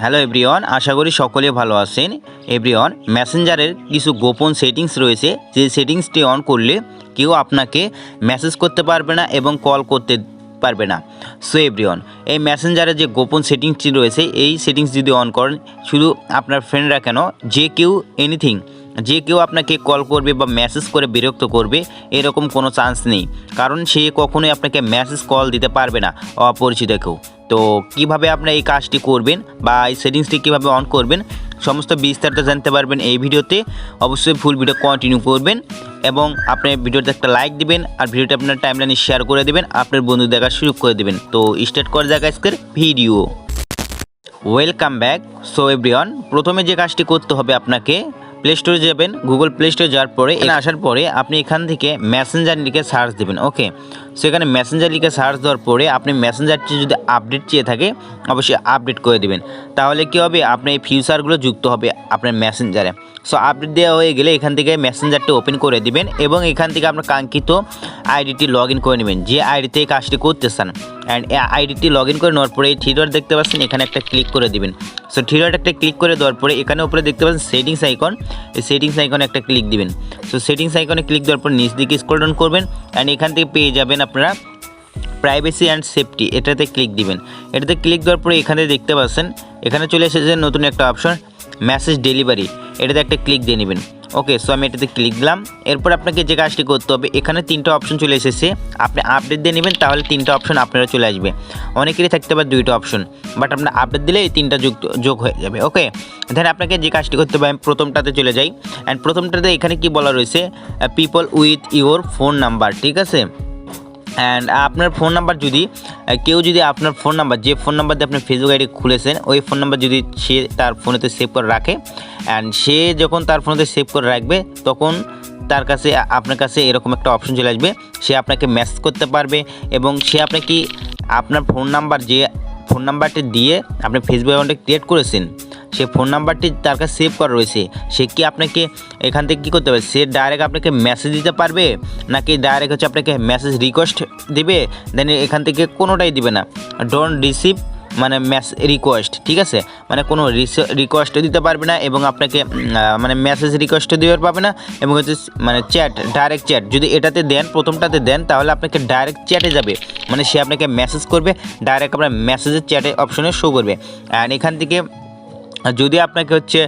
Hello everyone আশা করি সকলে ভালো আছেন। এভরিওয়ান মেসেঞ্জারের কিছু গোপন সেটিংস রয়েছে। যে সেটিংসটি অন করলে কেউ আপনাকে মেসেজ করতে পারবে না এবং কল করতে পারবে না। সো এভরিওয়ান এই মেসেঞ্জারের যে গোপন সেটিংসটি রয়েছে, এই সেটিংস যদি অন করেন, শুধু আপনার ফ্রেন্ডরা কেন, যে কেউ এনিথিং যে কেউ আপনাকে কল করবে বা মেসেজ করে বিরক্ত করবে, এরকম কোনো চান্স নেই। কারণ সে কখনোই আপনাকে মেসেজ কল দিতে পারবে না, অপরিচিত কেউ। তো কীভাবে আপনারা এই কাজটি করবেন বা এই সেটিংসটি কীভাবে অন করবেন, সমস্ত বিস্তারিত জানতে পারবেন এই ভিডিওতে। অবশ্যই ফুল ভিডিও কন্টিনিউ করবেন এবং আপনি ভিডিওতে একটা লাইক দিবেন আর ভিডিওটা আপনার টাইমলাইনে শেয়ার করে দেবেন, আপনার বন্ধু দেখার সুযোগ করে দেবেন। তো স্টার্ট করা যাক আজকের video welcome back so everyone প্রথমে যে কাজটি করতে হবে আপনাকে প্লে স্টোরে যাবেন গুগল প্লে স্টোরে যাওয়ার পরে, এখানে আসার পরে আপনি এখান থেকে মেসেঞ্জার লিখে সার্চ দেবেন ওকে সেখানে মেসেঞ্জার লিখে সার্চ দেওয়ার পরে আপনি মেসেঞ্জারটি যদি আপডেট চেয়ে থাকে, অবশ্যই আপডেট করে দেবেন। তাহলে কী হবে? আপনার এই ফিউচারগুলো যুক্ত হবে আপনার মেসেঞ্জারে সো আপডেট দেওয়া হয়ে গেলে এখান থেকে মেসেঞ্জারটি ওপেন করে দিবেন এবং এখান থেকে আপনার কাঙ্ক্ষিত আইডিটি লগ ইন করে নেবেন, যে আইডিতে এই কাজটি করতে চান অ্যান্ড আইডিটি লগ ইন করে নেওয়ার পরে এই থ্রি ডট দেখতে পাচ্ছেন, এখানে একটা ক্লিক করে দিবেন। সো থ্রি ডট একটা ক্লিক করে দেওয়ার পরে এখানে উপরে দেখতে পাচ্ছেন সেটিংস আইকন এই সেটিংস আইকনে একটা ক্লিক দিবেন। সো সেটিংস আইকনে ক্লিক দেওয়ার পর নিচ দিকে স্ক্রল ডাউন করবেন। অ্যান্ড এখান থেকে পেয়ে যাবেন আপনারা প্রাইভেসি অ্যান্ড সেফটি এটাতে ক্লিক দিবেন। এটাতে ক্লিক দেওয়ার পরে এখানে দেখতে পাচ্ছেন, এখানে চলে এসেছে নতুন একটা অপশন মেসেজ ডেলিভারি এটাতে একটা ক্লিক দিয়ে নেবেন। ওকে সো আমি এটাতে ক্লিক দিলাম। এরপর আপনাকে যে কাজটি করতে হবে, এখানে তিনটা অপশন চলে এসেছে। আপনি আপডেট দিয়ে নেবেন, তাহলে তিনটা অপশন আপনারা চলে আসবে। অনেকেরই থাকতে পারে দুইটা অপশন বাট আপনার আপডেট দিলে এই তিনটা যুক্ত, যোগ হয়ে যাবে। ওকে দেন আপনাকে যে কাজটি করতে হবে, আমি প্রথমটাতে চলে যাই। অ্যান্ড প্রথমটাতে এখানে কি বলা রয়েছে people with your phone number ঠিক আছে? অ্যান্ড আপনার ফোন নাম্বার যদি কেউ যদি আপনার ফোন নাম্বার যে ফোন নাম্বার দিয়ে আপনি ফেসবুক আইডি খুলেছেন, ওই ফোন নাম্বার যদি সে তার ফোনেতে সেভ করে রাখে অ্যান্ড সে যখন তার ফোনেতে সেভ করে রাখবে, তখন তার কাছে আপনার কাছে এরকম একটা অপশন চলে আসবে, সে আপনাকে মেসেজ করতে পারবে, এবং সে আপনাকে আপনার ফোন নাম্বার যে ফোন নাম্বারটি দিয়ে আপনি ফেসবুক অ্যাকাউন্টে ক্রিয়েট করেছেন সে ফোন নাম্বারটি তার কাছে সেভ করা রয়েছে। সে কি আপনাকে এখান থেকে কী করতে হবে সে ডাইরেক্ট আপনাকে মেসেজ দিতে পারবে? নাকি ডাইরেক্ট হচ্ছে আপনাকে মেসেজ রিকোয়েস্ট দিবে? দেন এখান থেকে কোনোটাই দিবে না। ডোন্ট রিসিভ মানে মেস রিকোয়েস্ট ঠিক আছে? মানে কোনো রিকোয়েস্ট দিতে পারবে না এবং আপনাকে মানে মেসেজ রিকোয়েস্ট দিতে পারবে না এবং হচ্ছে মানে চ্যাট ডাইরেক্ট চ্যাট যদি এটাতে দেন, প্রথমটাতে দেন, তাহলে আপনাকে ডাইরেক্ট চ্যাটে যাবে। মানে সে আপনাকে মেসেজ করবে ডাইরেক্ট আপনার মেসেজের চ্যাটে অপশনে শো করবে। অ্যান্ড এখান থেকে যদি আপনাকে হচ্ছে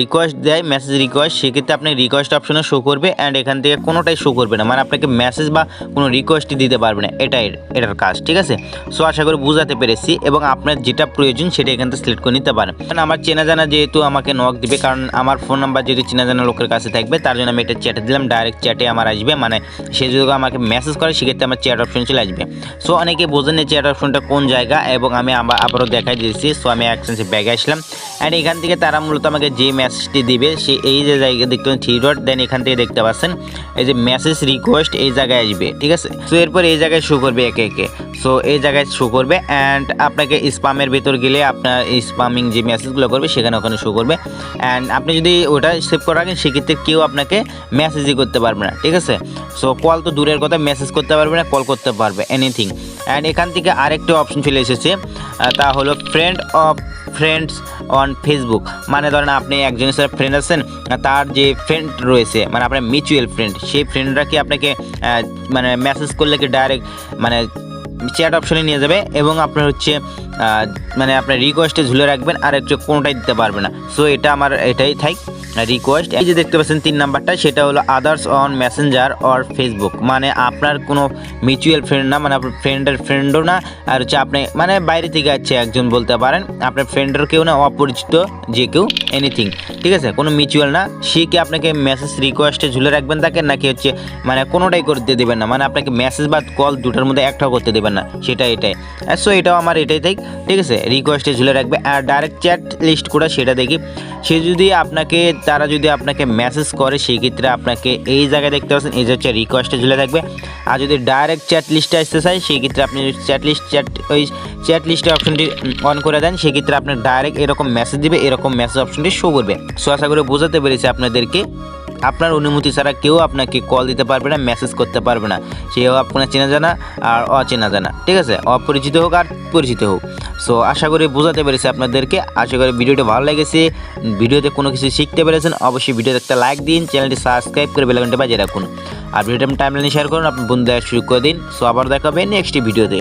রিকোয়েস্ট দেয় মেসেজ রিকোয়েস্ট সেক্ষেত্রে আপনি রিকোয়েস্ট অপশনে শো করবে অ্যান্ড এখান থেকে কোনোটাই শো করবে না। মানে আপনাকে মেসেজ বা কোনো রিকোয়েস্টই দিতে পারবে না। এটাই, এটার কাজ, ঠিক আছে? সো আশা করি বুঝাতে পেরেছি এবং আপনার যেটা প্রয়োজন সেটা এখান থেকে সিলেক্ট করে নিতে পারেন। কারণ আমার চেনা জানা যেহেতু আমাকে নক দিবে, কারণ আমার ফোন নাম্বার যেহেতু চেনা জানা লোকের কাছে থাকবে, তার জন্য আমি এটা চ্যাটে দিলাম ডাইরেক্ট চ্যাটে আমার আসবে। মানে সে যদি আমাকে মেসেজ করে, সেক্ষেত্রে আমার চ্যাট অপশন চলে আসবে। সো অনেকে বোঝেন চ্যাট অপশনটা কোন জায়গা এবং আমি আবার, আবারও দেখাই দিয়েছি। সো আমি একসেন্সে ব্যাগে আসলাম। অ্যান্ড এখান থেকে তারা মূলত আমাকে যে মেসেজটি দিবে, সে এই যে জায়গায় দেখতে পাচ্ছেন থ্রি ডট দেন এখান থেকে দেখতে পাচ্ছেন, এই যে মেসেজ রিকোয়েস্ট এই জায়গায় আসবে, ঠিক আছে? সো এরপর এই জায়গায় শো করবে একে একে। সো এই জায়গায় শো করবে অ্যান্ড আপনাকে স্পামের ভেতর গেলে আপনার স্পামিং যে মেসেজগুলো করবে, সেখানে ওখানে শো করবে। অ্যান্ড আপনি যদি ওটা সেভ করে রাখেন, সেক্ষেত্রে কেউ আপনাকে মেসেজই করতে পারবে না, ঠিক আছে? সো কল তো দূরের কথা মেসেজ করতে পারবে না কল করতে পারবে এনিথিং অ্যান্ড এখান থেকে আরেকটি অপশন চলে এসেছে তা হলো friend of friends on Facebook মানে ধরেন আপনি একজনের সাথে ফ্রেন্ড আছেন, তার যে ফ্রেন্ড রয়েছে মানে আপনার মিউচুয়াল ফ্রেন্ড সেই ফ্রেন্ডরা কি আপনাকে মানে মেসেজ করলে কি ডাইরেক্ট মানে চ্যাট অপশনে নিয়ে যাবে এবং আপনার হচ্ছে মানে আপনার রিকোয়েস্টে ঝুলে রাখবেন আর একটু কোনোটাই দিতে পারবে না। সো এটা আমার এটাই থাক রিকোয়েস্ট এই যে দেখতে পাচ্ছেন তিন নাম্বারটা, সেটা হলো others on Messenger or Facebook মানে আপনার কোনো মিউচুয়াল ফ্রেন্ড না মানে আপনার ফ্রেন্ডের ফ্রেন্ডও না, আর হচ্ছে আপনি মানে বাইরে থেকে আছে একজন বলতে পারেন, আপনার ফ্রেন্ডের কেউ না, অপরিচিত যে কেউ এনিথিং ঠিক আছে? কোনো মিউচুয়াল না, সে কি আপনাকে মেসেজ রিকোয়েস্টে ঝুলে রাখবেন তাকে, নাকি হচ্ছে মানে কোনোটাই করতে দেবেন না? মানে আপনাকে মেসেজ বা কল দুটার মধ্যে একটাও করতে দেবেন না, সেটা এটাই। সো এটাও আমার এটাই থাক ঠিক আছে? রিকোয়েস্টে ঝুলে রাখবে। আর ডাইরেক্ট চ্যাট লিস্ট করে, সেটা দেখি। সে যদি আপনাকে তারা যদি আপনাকে মেসেজ করে সেই ক্ষেত্রে আপনাকে এই জায়গায় দেখতে পাচ্ছেন, এই যে হচ্ছে রিকোয়েস্টে ঝুলে থাকবে। আর যদি ডাইরেক্ট চ্যাট লিস্টে আসতে চাই সেই ক্ষেত্রে আপনি চ্যাট লিস্ট চ্যাট ওই চ্যাট লিস্টের অপশনটি অন করে দেন, সেক্ষেত্রে আপনার ডাইরেক্ট এরকম মেসেজ দিবে, এরকম মেসেজ অপশনটি শো করবে। সো আশা করে বোঝাতে পেরেছি আপনাদেরকে। আপনার অনুমতি ছাড়া কেউ আপনাকে কল দিতে পারবে না মেসেজ করতে পারবে না। সে হোক আপনার চেনা জানা আর অচেনা জানা, ঠিক আছে? অপরিচিত হোক আর পরিচিত হোক। সো আশা করি বোঝাতে পেরেছি আপনাদেরকে। আশা করি ভিডিওটি ভালো লেগেছে। ভিডিওতে কোনো কিছু শিখতে পেরেছেন, অবশ্যই ভিডিওতে একটা লাইক দিন চ্যানেলটি সাবস্ক্রাইব করে বেলাকনটা বাজিয়ে রাখুন। আর ভিডিওটা টাইম লাইনে শেয়ার করুন আপনার বন্ধুদের শুরু করে দিন। সো আবার দেখাবে নেক্সট ভিডিওতে